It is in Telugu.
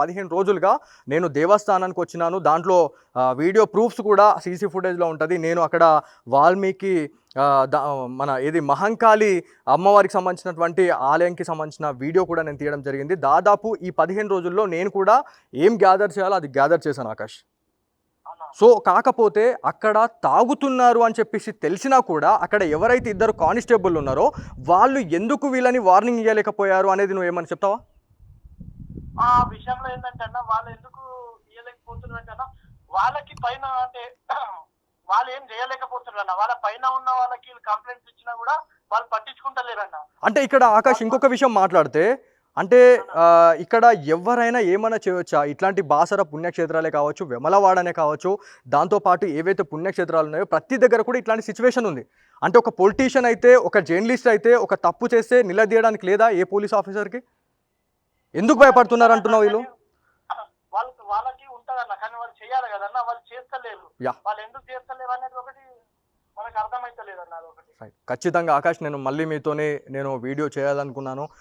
పదిహేను రోజులుగా నేను దేవస్థానానికి వచ్చినాను. దాంట్లో వీడియో ప్రూఫ్స్ కూడా సీసీ ఫుటేజ్లో ఉంటుంది. నేను అక్కడ వాల్మీకి దా- మన ఏది మహంకాళి అమ్మవారికి సంబంధించినటువంటి ఆలయంకి సంబంధించిన వీడియో కూడా నేను తీయడం జరిగింది. దాదాపు ఈ పదిహేను రోజుల్లో నేను కూడా ఏం గ్యాదర్ చేయాలో అది గ్యాదర్ చేశాను ఆకాష్. సో కాకపోతే అక్కడ తాగుతున్నారు అని చెప్పేసి తెలిసినా కూడా అక్కడ ఎవరైతే ఇద్దరు కానిస్టేబుల్ ఉన్నారో వాళ్ళు ఎందుకు వీళ్ళని వార్నింగ్ ఇవ్వలేకపోయారు అనేది నువ్వు ఏమని చెప్తావా? ఆ విషయంలో ఏంటంటే అన్న వాళ్ళు ఎందుకు ఇవ్వలేకపోతున్నారు అన్న వాళ్ళకి పైన అంటే వాళ్ళు ఏం చేయలేకపోతున్నారు అన్న. వాళ్ళ పైన ఉన్న వాళ్ళకి కంప్లైంట్స్ ఇచ్చినా కూడా వాళ్ళు పట్టించుకుంటలేరన్న అంటే ఇక్కడ ఆకాష్ ఇంకొక విషయం మాట్లాడితే అంటే ఇక్కడ ఎవరైనా ఏమైనా చేయవచ్చా ఇట్లాంటి బాసర పుణ్యక్షేత్రాలే కావచ్చు వెమలవాడనే కావచ్చు దాంతోపాటు ఏవైతే పుణ్యక్షేత్రాలు ఉన్నాయో ప్రతి దగ్గర కూడా ఇట్లాంటి సిచ్యువేషన్ ఉంది. అంటే ఒక పొలిటీషియన్ అయితే ఒక జర్నలిస్ట్ అయితే ఒక తప్పు చేస్తే నిలదీయడానికి లేదా ఏ పోలీస్ ఆఫీసర్కి ఎందుకు భయపడుతున్నారు అంటున్నావు వీళ్ళు? వాళ్ళకి వాళ్ళకి ఉంటదన్న కానీ వాళ్ళు చేయాలి కదన్న వాళ్ళు చేస్తలేరు. వాళ్ళు ఎందుకు చేస్తలేరు అనేది ఒకటి మనకు అర్థమైతలేదు అన్న ఒకటి. ఖచ్చితంగా ఆకాష్ నేను మళ్ళీ మీతోనే నేను వీడియో చేయాలనుకున్నాను.